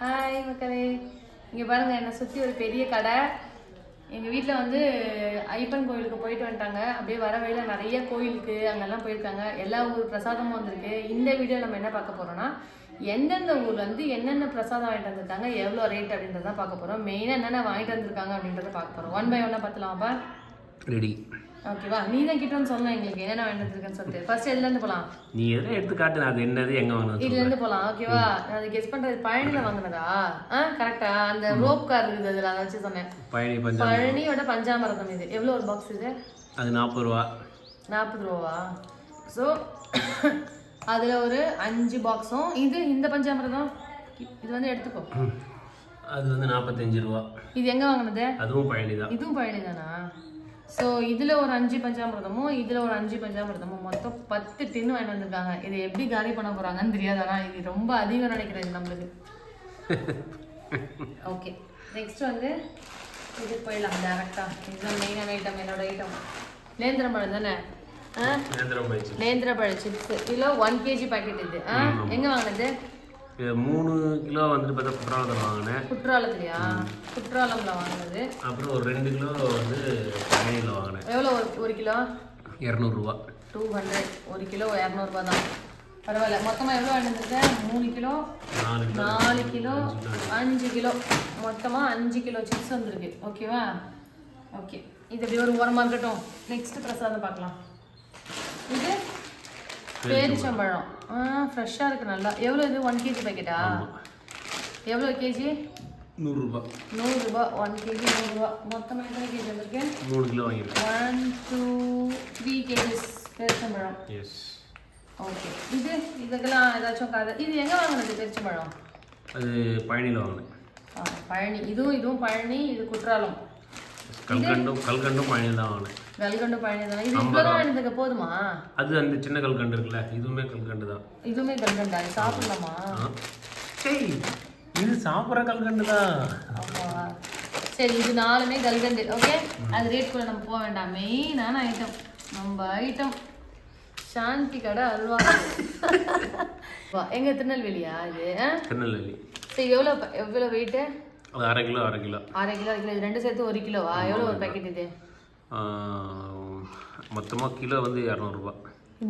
Hi மக்களே. இங்கே பாருங்க என்னை சுற்றி ஒரு பெரிய கடை. எங்கள் வீட்டில் வந்து ஐப்பன் கோயிலுக்கு போயிட்டு வந்துட்டாங்க. அப்படியே வர வழியில் நிறைய கோயிலுக்கு அங்கெல்லாம் போயிருக்காங்க. எல்லா ஊர் பிரசாதமும் வந்திருக்கு. இந்த வீடியோ நம்ம என்ன பார்க்க போகிறோம்னா எந்தெந்த ஊர்ல வந்து என்னென்ன பிரசாதம் வாங்கிட்டு வந்திருக்காங்க எவ்வளோ ரேட் அப்படின்றத பார்க்க போகிறோம் மெயினாக என்னென்ன வாங்கிட்டு வந்திருக்காங்க அப்படின்றத பார்க்க போகிறோம் ஒன் பை ஒன்னாக பார்த்துலாம்ப்பா ரெடி. ஓகேவா நீ தான் கிட்ட வந்து சொல்லணும் எங்களுக்கு. என்னென்ன வாங்கிட்டு வந்திருக்கேன்னு சொல்லிட்டு. ஃபர்ஸ்ட் எதுலேருந்து போகலாம் நீ எதை எடுத்து காட்டு அது என்னது? எங்க வாங்கினது இதுல இருந்து போலாம். ஓகேவா நான் அது கெஸ் பண்றது பழனில வாங்குனதா? ஆ கரெக்டா அந்த ரோப் கார் இருக்குது அதுல அதை வச்சு சொன்னேன். பழனி பஞ்சம் பழனியோட பஞ்சாமிரதம் இது. எவ்வளவு ஒரு பாக்ஸ் இது? அது நாற்பது ரூபா. நாற்பது ரூபாவா? ஸோ அதுல ஒரு அஞ்சு பாக்ஸும் இது இந்த பஞ்சாமிரதம்? இது வந்து எடுத்துக்கோ. அது வந்து நாற்பத்தஞ்சு ரூபா. இது எங்க வாங்குனது? அதுவும் பழனி தான் இதுவும் பழனி தானா ஸோ இதில் ஒரு அஞ்சு பஞ்சாமிரதமும் இதில் ஒரு அஞ்சு பஞ்சாமிரதமும். மொத்தம் பத்து டின்னு வாங்கிட்டு வந்திருக்காங்க. இதை எப்படி காலி பண்ண போகிறாங்கன்னு தெரியாது ஆனால் இது ரொம்ப அதிகம் நினைக்கிறேன் நம்மளுக்கு. ஓகே நெக்ஸ்ட் வந்து இது போயிடலாம் டேரெக்டாக இதுதான் மெயினான ஐட்டம் என்னோட ஐட்டம் நேந்திரம் பழம் தானே? நேந்திரம் பயிற்சி நேந்திர பழ chips kilo one KG packet இது. ஆ? எங்கே வாங்கினது? மூணு கிலோ வந்துட்டு பார்த்தா குற்றாலத்தில் வாங்கினேன். குற்றாலத்துலையா? குற்றாலம்ல வாங்கினது. அப்புறம் ஒரு ரெண்டு கிலோ வந்து பழனியில் வாங்கினேன். எவ்வளோ ஒரு ஒரு கிலோ? இரநூறுவா. டூ ஹண்ட்ரட் ஒரு கிலோ இரநூறுபா தான் பரவாயில்ல. மொத்தமாக எவ்வளோ வாங்கியிருந்தேன் மூணு கிலோ? நாலு கிலோ. அஞ்சு கிலோ? மொத்தமாக அஞ்சு கிலோ. சிப்ஸ் வந்திருக்கு. ஓகேவா? ஓகே. இது அப்படியே ஒரு ஓரமாக இருக்கட்டும். நெக்ஸ்ட் பிரசாதம் பார்க்கலாம். இது பேரிச்சம்பழம். ஆ ஃப்ரெஷ்ஷாக இருக்குது நல்லா. எவ்வளோ இது? ஒன் கேஜி பேக்கெட்டா எவ்வளோ கேஜி நூறுரூபா. நூறுரூபா. ஒன் கேஜி நூறுரூவா மொத்தமாக எத்தனை கேஜி வந்திருக்கு? மூணு கிலோ வாங்கியிருக்கேன். ஒன் டூ த்ரீ கேஜிஸ் பேரிச்சம்பழம். எஸ் ஓகே இது இதுக்கெல்லாம் ஏதாச்சும் கதை. இது எங்கே வாங்கினது பெருச்சம்பழம்? அது பழனியில் வாங்கினேன். பழனி. இதுவும் இதுவும் பழனி இது குற்றாலம். கல்கண்டும் கல்கண்டும் பழனியில் தான் வாங்கினேன். வெல்கண்டு பழனி தானே இது இவ்வளோ தான் எடுத்துக்க போதுமா? அது அந்த சின்ன கல்கண்டு இருக்குல்ல இதுவுமே கல்கண்டு தான். இதுவுமே கல்கண்டா? இது சாப்பிடலாமா. சரி இது சாப்பிட்ற கல்கண்டு தான். சரி இது நாலுமே கல்கண்டு ஓகே? அது ரேட் கூட நம்ம போக வேண்டாம். மெயினான ஐட்டம் நம்ம ஐட்டம் சாந்தி கடை அல்வா. வா, எங்க திருநெல்வேலியா இது? திருநெல்வேலி. சரி எவ்வளோ எவ்வளோ வெயிட்டு அது அரை கிலோ அரை கிலோ. அரை கிலோ அரை கிலோ. இது ரெண்டு சேர்த்து ஒரு கிலோவா? எவ்வளோ ஒரு பேக்கெட் இது? மொத்தமாக கிலோ வந்து இரநூறுபா.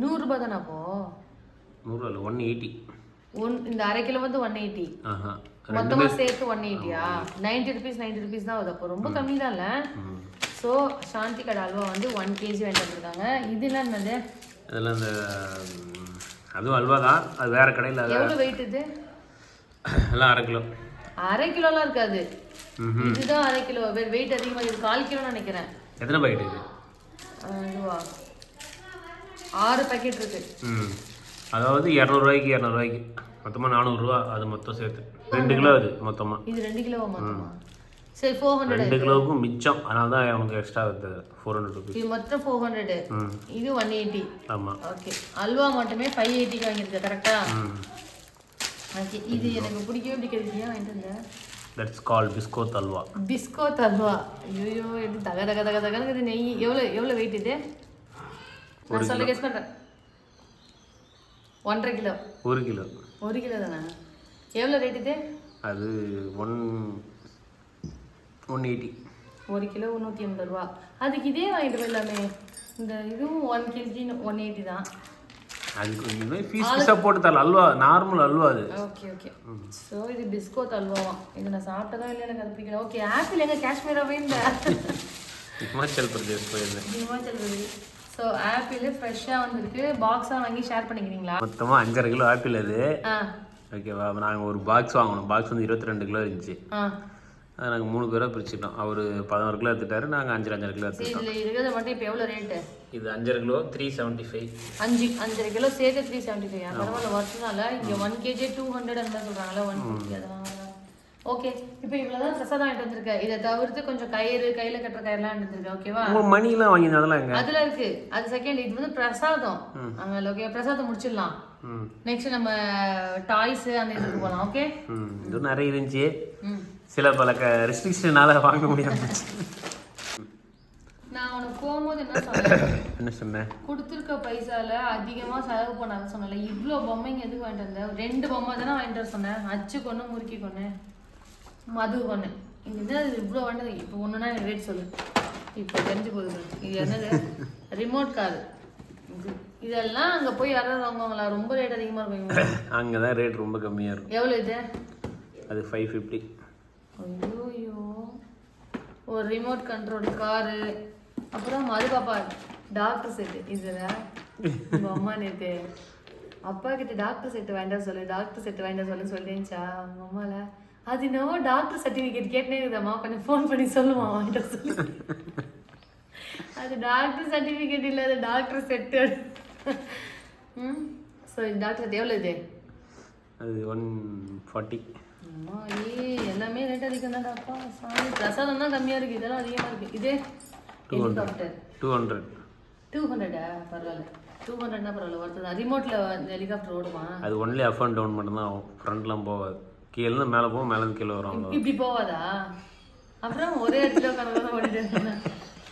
நூறுரூபா தானே அப்போ? நூறு இல்லை ஒன் எயிட்டி ஒன் இந்த அரை கிலோ வந்து ஒன் எயிட்டி ஆஹா மொத்தமா சேர்த்து ஒன் எயிட்டியா நைன்டி ருபீஸ் நைன்டி ருபீஸ் தான் ஆகுது அப்போ. ரொம்ப கம்மி தான்ல ம். ஸோ சாந்தி கடை அல்வா வந்து ஒன் கேஜி வாங்கிட்டு வந்திருக்காங்க. இதெல்லாம் என்னது? இதெல்லாம் இந்த அதுவும் அல்வா தான். அது வேறு கடையில் எவ்வளோ வெயிட் இது? எல்லாம் அரை கிலோ. அரை கிலோலாம் இருக்காது. இதுதான் அரை கிலோ. வெயிட் அதிகமாக இது கால் கிலோன்னு நினைக்கிறேன். எத்தனை பாக்கெட் இது? இதுவா? ஆறு பேக்கெட் இருக்கு. ம். அதாவது இரநூறுவாய்க்கு இரநூறுவாய்க்கு மொத்தமாக நானூறுரூவா அது மொத்தம் சேர்த்து. ரெண்டு கிலோ அது மொத்தமாக இது ரெண்டு மொத்தமா? சரி ஃபோர் ஹண்ட்ரட் ரெண்டு கிலோவுக்கும் மிச்சம். அதனால தான் அவனுக்கு எக்ஸ்ட்ரா வருது ஃபோர் ஹண்ட்ரட் ருபீஸ் இது மொத்தம் ஃபோர் ஹண்ட்ரட் இது ஒன் எயிட்டி ஆமாம் ஓகே அல்வா மட்டுமே ஃபைவ் எயிட்டிக்கு வாங்கியிருக்க கரெக்டா ம். ஓகே இது எனக்கு பிடிக்கவே பிடிக்காது. ஏன் வாங்கிட்டு வந்தேன் தட்ஸ் கால் பிஸ்கோத் அல்வா பிஸ்கோத் அல்வா ஐயோ எப்படி தக தக தக தகனுக்கு நெய். எவ்வளோ எவ்வளோ வெயிட் இது? நான் சொல்ல கெஸ் பண்ணுறேன் ஒன்றரை கிலோ. ஒரு கிலோ. ஒரு கிலோ தானே? எவ்வளோ ரேட் இது? அது ஒன் ஒன் எயிட்டி ஒரு கிலோ நூற்றி எண்பது ரூபா. அதுக்கு இதே வாங்கிட்டு போயிடலாமே. இந்த இதுவும் ஒன் கேஜி ஒன் எயிட்டி தான். அதுக்கு இதுவே ஃபீஸ் போட்டு தரல. அல்வா நார்மல் அல்வா அது. ஓகே ஓகே ஸோ இது பிஸ்கோத் அல்வாவா இது நான் சாப்பிட்டதா இல்லை எனக்கு அது பிடிக்கல. ஓகே ஆப்பிள் எங்க காஷ்மீராவே இல்லை. ஹிமாச்சல் பிரதேஷ் போயிருந்தேன். ஹிமாச்சல் பிரதேஷ். ஸோ ஆப்பிள் ஃப்ரெஷ்ஷாக வந்திருக்கு. பாக்ஸாக வாங்கி ஷேர் பண்ணிக்கிறீங்களா? மொத்தமாக அஞ்சரை கிலோ ஆப்பிள் அது. ஓகேவா நாங்கள் ஒரு பாக்ஸ் வாங்கினோம் பாக்ஸ் வந்து இருபத்தி ரெண்டு கிலோ இருந்துச்சு. அதை நாங்கள் மூணு பேராக பிரிச்சுட்டோம் அவர் பதினோரு கிலோ எடுத்துட்டாரு நாங்கள் அஞ்சரை அஞ்சரை கிலோ எடுத்துட்டோம் இதில் இருக்கிறது மட்டும் இப்போ எவ்வளோ ரேட்டு இது அஞ்சரை கிலோ த்ரீ செவன்ட்டி ஃபைவ் அஞ்சு அஞ்சரை கிலோ சேர்த்து த்ரீ செவன்ட்டி ஃபைவ் பரவாயில்ல வருஷனால இங்கே ஒன் கேஜி டூ ஹண்ட்ரட் அந்த சொல்கிறாங்களா ஒன் ஓகே இப்போ இவ்வளோதான் பிரசாதம் வாங்கிட்டு வந்திருக்கேன் இதை தவிர்த்து கொஞ்சம் கயிறு கையில் கட்டுற கயிறுலாம் வாங்கிட்டு வந்திருக்கேன் ஓகேவா மணிலாம் வாங்கியிருந்தேன் அதெல்லாம் அதுல இருக்கு. அது செகண்ட் இது வந்து பிரசாதம். அங்கே ஓகே பிரசாதம் முடிச்சிடலாம். நெக்ஸ்ட் நம்ம டாய்ஸ் அந்த இதுக்கு போகலாம் ஓகே இதுவும் நிறைய இருந்துச்சு. சில பல ரெஸ்ட்ரிக்ஷனால வாங்க முடியாம போச்சு. நான் உனக்கு போகும்போது என்ன சொன்னேன்? என்ன சொன்னேன் கொடுத்துருக்க பைசால அதிகமா செலவு பண்ணாத சொன்னல இவ்வளோ பொம்மைங்க எதுக்கு வாங்கிட்டு வந்தேன் ரெண்டு பொம்மை தானே வாங்கிட்டு வர சொன்னேன். அச்சு கொண்டு முறுக்கி கொண்டு மது கொண்டு இது இவ்வளோ வேண்டது இப்போ ஒன்றுனா எனக்கு ரேட் சொல்லு. இப்போ தெரிஞ்சு போகுது இது என்னது? ரிமோட் கார் இது இதெல்லாம் அங்கே போய் யாராவது வாங்குவாங்களா ரொம்ப ரேட் அதிகமாக இருக்கும். அங்கே தான் ரேட் ரொம்ப கம்மியாக இருக்கும். எவ்வளோ இது? அது ஃபைவ் ஃபிஃப்டி ஐயோயோ. ஒரு ரிமோட் கண்ட்ரோல் காரு அப்புறம் மது பாப்பா டாக்டர் செட்டு இதுல உங்க அம்மா நேத்து அப்பா கிட்ட டாக்டர் செட்டு வேண்டாம் சொல்லு டாக்டர் செட்டு வேண்டாம் சொல்லு சொல்லிச்சா உங்க அம்மால. அது என்னவோ டாக்டர் சர்டிஃபிகேட் கேட்டே இருக்குதாம்மா கொஞ்சம் ஃபோன் பண்ணி சொல்லுமா வாங்கிட்ட சொல்லு. அது டாக்டர் சர்டிஃபிகேட் இல்லை அது டாக்டர் செட்டு ம்? ஸோ டாக்டர் எவ்வளோ இது? அது ஒன் ஃபார்ட்டி அம்மா ஏய் எல்லாமே ரேட் அதிகம் தான்டாப்பா சாமி பிரசாதம் தான் கம்மியாக இருக்குது இதெல்லாம் அதிகமாக இருக்குது இதே ஹெலிகாப்டர் டூ ஹண்ட்ரட் டூ ஹண்ட்ரடா பரவாயில்ல. டூ ஹண்ட்ரட்னா பரவாயில்ல ஒருத்தர் ரிமோட்டில் ஹெலிகாப்டர் ஓடுமா? அது ஒன்லி அப் அண்ட் டவுன் மட்டும் தான் ஆகும் ஃப்ரண்ட்லாம் போகாது. கீழேருந்து மேலே போகும் மேலேருந்து கீழே வரும் இப்படி போவாதா அப்புறம் ஒரே இடத்துல உட்காந்து தான் ஓடிட்டு.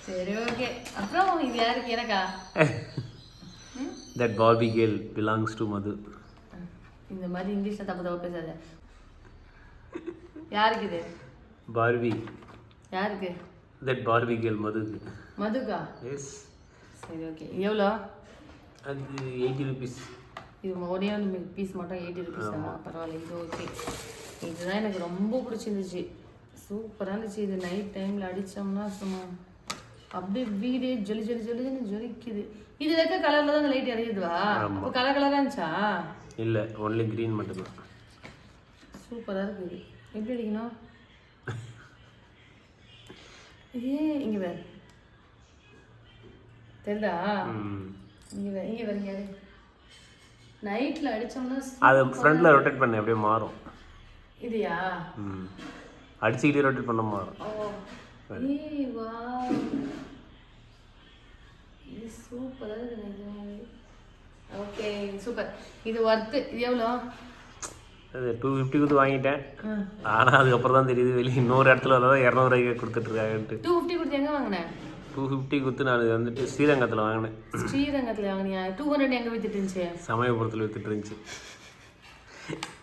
சரி ஓகே அப்புறம் இது யாருக்கு? எனக்கா? That Barbie girl belongs to Madhu இந்த மாதிரி இங்கிலீஷில் தப்பு தப்பு பேசாத. யாருக்கு இது? பார்பி யாருக்கு? தட் பார்பி கேல் மதுக்கு. மதுக்கா? எஸ் சரி ஓகே எவ்வளோ? அது எயிட்டி ருபீஸ் இது ஒரே ஒன்று பீஸ் மட்டும் எயிட்டி ருபீஸா பரவாயில்ல இது ஓகே இதுதான் எனக்கு ரொம்ப பிடிச்சிருந்துச்சு. சூப்பராக இருந்துச்சு. இது நைட் டைமில் அடித்தோம்னா சும்மா அப்படியே வீடே ஜொலி ஜொலி ஜொலின்னு ஜொலிக்குது. இது இருக்க கலரில் தான் லைட் எரியுதுவா அப்போ கலர் கலராக இருந்துச்சா? இல்லை ஒன்லி க்ரீன் மட்டும்தான். சூப்பராக இருக்குது. எப்படி அடிக்கணும்? ஏ இங்கே வேறு தெரியுதா. இங்கே வேறு இங்கே வேறு இங்கே நைட்டில் அடித்தோம்னா அது ஃப்ரண்ட்டில் ரொட்டேட் பண்ண அப்படியே மாறும். இதுயா? ம். அடிச்சுக்கிட்டே ரொட்டேட் பண்ண மாறும். ஏய் வா. இது சூப்பராக இருக்கு நிஜமாவே ஓகே சூப்பர். இது ஒர்த்து இது எவ்வளோ? அது டூ ஃபிஃப்டி கொடுத்து வாங்கிட்டேன். ஆனால் அதுக்கப்புறம் தான் தெரியுது வெளியே இன்னொரு இடத்துல அதாவது இரநூறுவாய்க்கு கொடுத்துட்ருக்காங்கன்ட்டு. டூ ஃபிஃப்டி கொடுத்து எங்கே வாங்கினேன்? டூ ஃபிஃப்டி கொடுத்து நான் வந்துட்டு ஸ்ரீரங்கத்தில் வாங்கினேன். ஸ்ரீரங்கத்தில் வாங்கினியா? டூ ஹண்ட்ரட் எங்கே வித்துட்டு இருந்துச்சு? சமயபுரத்தில் வித்துட்டு இருந்துச்சு.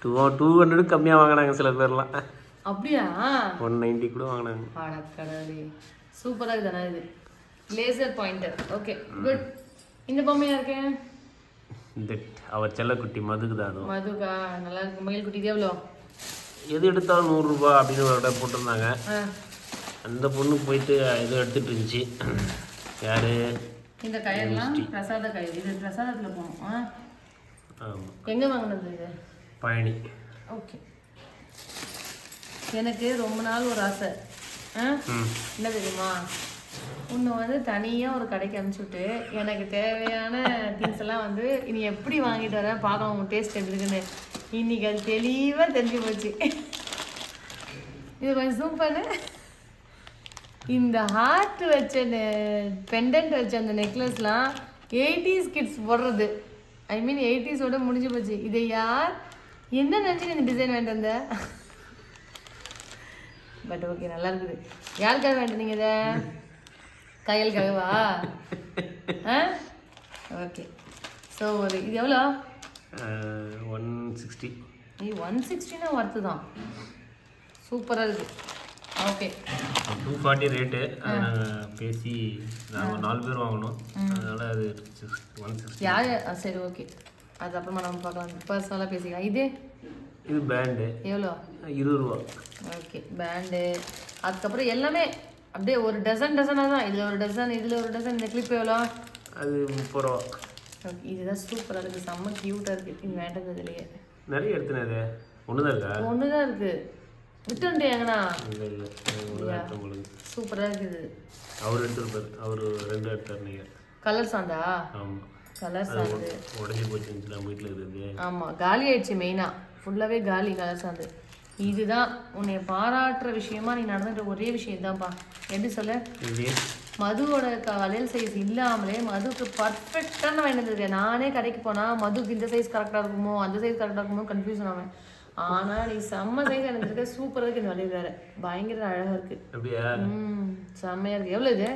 டூ டூ ஹண்ட்ரட் கம்மியாக வாங்கினாங்க சில பேர்லாம். அப்படியா? ஒன் நைன்ட்டி கூட வாங்கினாங்க. அடக்கடவுளே சூப்பராக இருக்குதானே இது. லேசர் பாயிண்டர் ஓகே குட் இந்த பொம்மையா இருக்கேன் இந்த அவர் செல்லக்குட்டி மதுக்கு தான் அதுவும். மதுக்கா? நல்லா இருக்கு. மயில் குட்டி எவ்வளோ? எது எடுத்தாலும் நூறுரூபா அப்படின்னு ஒரு இடம் போட்டிருந்தாங்க. அந்த பொண்ணு போயிட்டு ஏதோ எடுத்துட்டு இருந்துச்சு. யாரு? இந்த கயிறுலாம்? பிரசாத கயிறு. இது பிரசாதத்தில் போகணும். ஆ. ஆமாம் எங்கே வாங்கினது இது? பழனி ஓகே. எனக்கு ரொம்ப நாள் ஒரு ஆசை. ஆ? என்ன தெரியுமா? உன்னை வந்து தனியாக ஒரு கடைக்கு அனுப்பிச்சுட்டு எனக்கு தேவையான திங்ஸ் எல்லாம் வந்து நீ எப்படி வாங்கிட்டு வர? பார்க்கலாம் உன் டேஸ்ட் எப்படி இருக்குன்னு. இன்னைக்கு அது தெளிவாக தெரிஞ்சு போச்சு. இது கொஞ்சம் ஜூம் பண்ணு இந்த ஹார்ட் வச்ச பெண்டன்ட் வச்ச அந்த நெக்லஸ்லாம் எயிட்டிஸ் கிட்ஸ் போடுறது. ஐ மீன் எயிட்டிஸோட முடிஞ்சு போச்சு. இதை யார் என்ன நினச்சி இந்த டிசைன் வேண்டாம் பட் ஓகே நல்லா இருக்குது. யாருக்காக வேண்டினீங்க இதை? கையலுக்காகவா ஆ? ஓகே. ஸோ ஒரு இது எவ்வளோ? ஒன் சிக்ஸ்டி நீ ஒன் சிக்ஸ்டினா ஒர்த்து தான். சூப்பராக இருக்குது ஓகே. டூ ஃபார்ட்டி ரேட்டு பேசி நாங்கள் நாலு பேர் வாங்கினோம் அதனால் அது ஒன் சிக்ஸ்டி யார்? சரி ஓகே. அது அப்புறமா நம்ம பார்க்கலாம். பர்சனலாக பேசிக்கலாம். இது? இது பேண்டு எவ்வளோ? இருபது ரூபா. ஓகே. பேண்டு அதுக்கப்புறம் எல்லாமே அப்படியே ஒரு டசன் டசனாக தான். இதில் ஒரு டசன் இதில் ஒரு டசன் இந்த கிளிப் எவ்வளோ? அது முப்பது ரூபா. இதுதான் சூப்பராக இருக்குது செம்ம க்யூட்டாக இருக்குது இது வேண்டது இதுலையே. நிறைய எடுத்துனே அது ஒன்று தான் இருக்கா? ஒன்று தான் இருக்குது விட்டுன்ட்டு எங்கண்ணா? இல்லை இல்லை. ஒன்று தான் எடுத்தேன் உங்களுக்கு. சூப்பராக இருக்குது அவர் எடுத்துருப்பார் அவர் ரெண்டு எடுத்தார் நீங்கள் கலர் சாந்தா ஆமாம் கலர் சாந்து உடஞ்சி போச்சு நம்ம வீட்டில் இருக்குது. ஆமாம் காலி ஆயிடுச்சு மெயினாக ஃபுல்லாகவே காலி கலர் சாந்து இதுதான். உன்னை பாராட்டுற விஷயமா நீ நடந்துட்ட ஒரே விஷயம் தான்ப்பா எப்படி சொல்ல? மதுவோட வளையல் சைஸ் இல்லாமலே மதுக்கு பர்ஃபெக்டான வாங்கிட்டு நானே கடைக்கு போனால் மதுக்கு இந்த சைஸ் கரெக்டாக இருக்குமோ அந்த சைஸ் கரெக்டாக இருக்குமோ கன்ஃபியூஷன் ஆவேன். ஆனால் நீ செம்ம சைஸ் எனக்கு இருக்க சூப்பராக இருக்கு இந்த வளையல் வேறு. பயங்கர அழகாக அப்படியா? ம் செம்மையாக இருக்குது எவ்வளோ இது?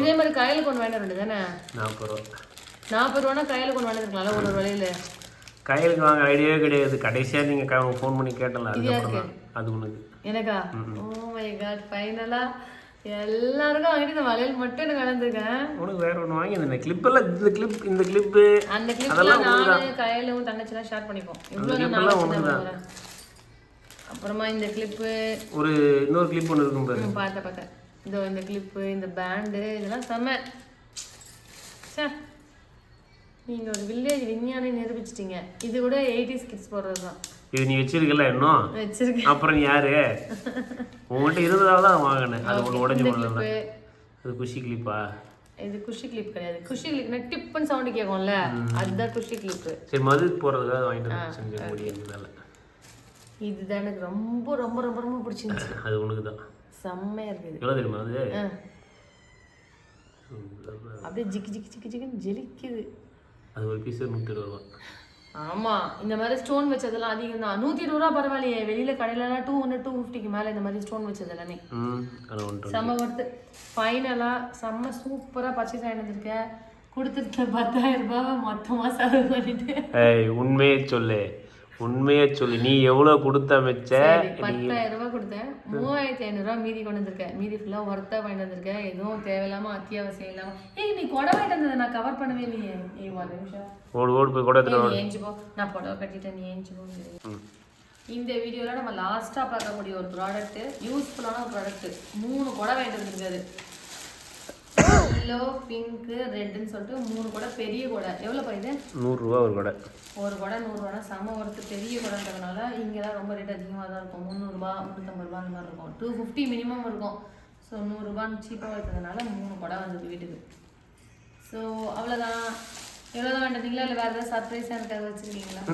இதே மாதிரி கையில் கொண்டு வேண்ட ரெண்டு தானே? நாற்பது ரூபா. நாற்பது ரூபானா கையில் கொண்டு வேண்டிருக்கலாம்ல ஒரு ஒரு வழியில். கையலுக்கு வாங்க ஐடியாவே கிடையாது. கடைசியாக நீங்கள் ஃபோன் பண்ணி கேட்டல அதுக்கப்புறம் தான். அது உனக்கு. எனக்கா? ஓ மை காட் ஃபைனலா எல்லாருக்கும் வாங்கிட்டு இந்த வளையல் மட்டும் எனக்கு கலந்துருக்கேன். உனக்கு வேற ஒன்று வாங்கியிருந்தேன் கிளிப்பெல்லாம் இந்த கிளிப் இந்த கிளிப்பு அந்த கிளிப்லாம் நானு கையிலும் தங்கச்சிலாம் ஷேர் பண்ணிப்போம். இவ்வளோ. அப்புறமா இந்த கிளிப்பு ஒரு இன்னொரு கிளிப் ஒன்று இருக்கும் பாரு. பார்த்தேன் பார்த்தேன் இந்த இந்த கிளிப்பு இந்த பேண்டு இதெல்லாம் செம்ம ச்சே. நீங்க ஒரு வில்லேஜ் விஞ்ஞானி நிரூபிச்சிட்டீங்க. இது கூட எயிட்டிஸ் கிட்ஸ் போடுறது தான் இது நீ வச்சிருக்கல இன்னும்? வச்சிருக்கேன். அப்புறம் யாரு? உங்கள்கிட்ட இருந்ததால தான் வாங்கினேன். அது ஒன்று உடஞ்சி போனது அது குஷி கிளிப்பா இது குஷி கிளிப் கிடையாது. குஷி கிளிப்னா டிப்புன்னு சவுண்டு கேட்கும்ல அதுதான் குஷி கிளிப்பு சரி மது போகிறதுக்காக வாங்கிட்டு செஞ்ச இதுதான் எனக்கு ரொம்ப ரொம்ப ரொம்ப ரொம்ப பிடிச்சிருந்துச்சு. அது உனக்கு தான். செம்மையா இருக்குது. எவ்வளோ தெரியுமா அது. அப்படியே ஜிக்கி ஜிக்கி ஜிக்கி ஜிக்கின்னு ஜெலிக்குது. அது ஒரு பீஸ் நூற்றி இருபது ரூபா. ஆமா இந்த மாதிரி ஸ்டோன் வச்சதெல்லாம் அதிகம் தான் நூத்தி இருபது ரூபா பரவாயில்லையே வெளியில கடையிலலாம் டூ ஹண்ட்ரட் டூ ஃபிஃப்டிக்கு மேல இந்த மாதிரி ஸ்டோன் வச்சது எல்லாமே செம்ம ஒர்த்து ஃபைனலா செம்ம சூப்பரா பர்ச்சேஸ் ஆகிட்டு கொடுத்துருக்க பத்தாயிரம் ரூபாவை மொத்தமா செலவு பண்ணிட்டு. ஏய் உண்மையே சொல்லு. உண்மையே சொல்லு. நீ எவ்வளோ கொடுத்த மிச்ச? பத்தாயிரம் ரூபாய் கொடுத்தேன். மூவாயிரத்தி ஐநூறுரூவா மீதி கொண்டு வந்திருக்கேன் மீதி ஃபுல்லாக ஒர்த்தாக வாங்கிட்டு வந்திருக்கேன் எதுவும் தேவையில்லாம அத்தியாவசியம் இல்லாம. ஏய் நீ கொடை வாங்கிட்டு வந்ததை நான் கவர் பண்ணவே இல்லையே. ஏய் ஒரு நிமிஷம். ஓடு ஓடு போய் கூட எடுத்துட்டு ஏஞ்சி போ. நான் புடவை கட்டிட்டேன் நீ ஏஞ்சி போ. இந்த வீடியோவில் நம்ம லாஸ்ட்டாக பார்க்கக்கூடிய ஒரு ப்ராடக்ட் யூஸ்ஃபுல்லான ஒரு ப்ராடக்ட் மூணு குடம் வாங்கிட்டு வந்திருக்காரு எல்லோ பிங்க்கு ரெட்டுன்னு சொல்லிட்டு மூணு குடம் பெரிய குடம் எவ்வளோ இது நூறுரூவா ஒரு கடை. ஒரு குடம் நூறுரூவா செம ஒருத்து பெரிய குடம்ன்றதுனால இங்கெல்லாம் ரொம்ப ரேட் அதிகமாக தான் இருக்கும். முந்நூறுரூபா முந்நூற்றம்பது ரூபா அந்த மாதிரி இருக்கும். டூ ஃபிஃப்டி மினிமம் இருக்கும். ஸோ நூறுரூபான்னு சீப்பாக இருக்கிறதுனால மூணு குடம் வந்தது வீட்டுக்கு. ஸோ அவ்வளோதான் எவ்வளோதான் வேண்டீங்களா இல்லை வேறு ஏதாவது சர்ப்ரைஸாக இருக்காது வச்சுருக்கீங்களா?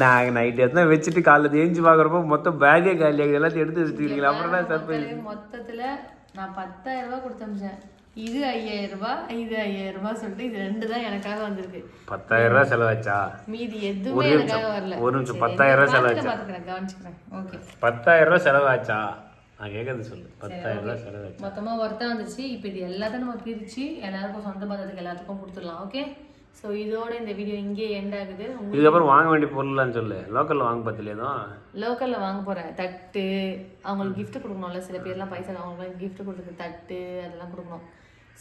நாங்கள் நைட்டு எத்தனை வச்சுட்டு காலைல தேஞ்சு பார்க்குறப்போ மொத்தம் பேக்கே காலியாக எல்லாத்தையும் எடுத்து வச்சுருக்கீங்களா அப்புறம் தான் சர்ப்ரைஸ் மொத்தத்துல நான் பத்தாயிரம் ரூபாய் கொடுத்து அமிச்சேன் இது ஐயாயிரம் ரூபாய் இது ஐயாயிரம் ரூபாய் சொல்லிட்டு இது ரெண்டு தான் எனக்காக வந்திருக்கு. பத்தாயிரம் ரூபா செலவாச்சா? மீதி எதுவுமே எனக்காக வரல. ஒரு நிமிஷம், பத்தாயிரம் ரூபாய் செலவாச்சா? பாத்துக்கிறேன் கவனிச்சுக்கிறேன். ஓகே பத்தாயிரம் ரூபா செலவாச்சா? நான் கேட்கறது சொல்லு. பத்தாயிரம் ரூபா செலவாச்சா? மொத்தமா ஒர்த்தா வந்துச்சு. இப்போ இது எல்லாத்தையும் நம்ம பிரிச்சு எல்லாருக்கும் சொந்த பந்தத்துக்கு எல்லாத்துக்கும் கொடுத்துடலாம் ஓகே ஸோ இதோட இந்த வீடியோ இங்கே எண்ட் ஆகுது. இதுக்கப்புறம் வாங்க வேண்டிய பொருள்லாம் சொல்லு. லோக்கலில் வாங்க பார்த்துல எதுவும்? லோக்கலில் வாங்க போகிறேன் தட்டு அவங்களுக்கு gift கொடுக்கணும்ல. சில பேர்லாம் பைசா அவங்களுக்கு gift கொடுக்குறது தட்டு அதெல்லாம் கொடுக்கணும்.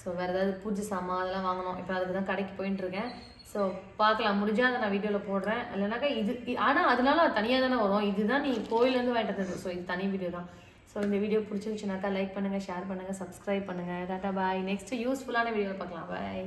ஸோ வேறு ஏதாவது பூஜை சாமான் அதெல்லாம் வாங்கணும். இப்போ அதுக்கு தான் கடைக்கு போயிட்டு இருக்கேன் ஸோ பார்க்கலாம். முடிஞ்சால் அதை நான் வீடியோவில் போடுறேன். இல்லைனாக்கா இது ஆனால் அதனால தனியாக தானே வரும். இதுதான் நீ கோயிலேருந்து வந்தது. ஸோ இது தனி வீடியோ தான். ஸோ இந்த வீடியோ பிடிச்சிருந்துச்சுனாக்கா லைக் பண்ணுங்கள் ஷேர் பண்ணுங்கள் சப்ஸ்கிரைப் பண்ணுங்கள் டாட்டா பாய் நெக்ஸ்ட் யூஸ்ஃபுல்லான வீடியோவில் பார்க்கலாம். பாய்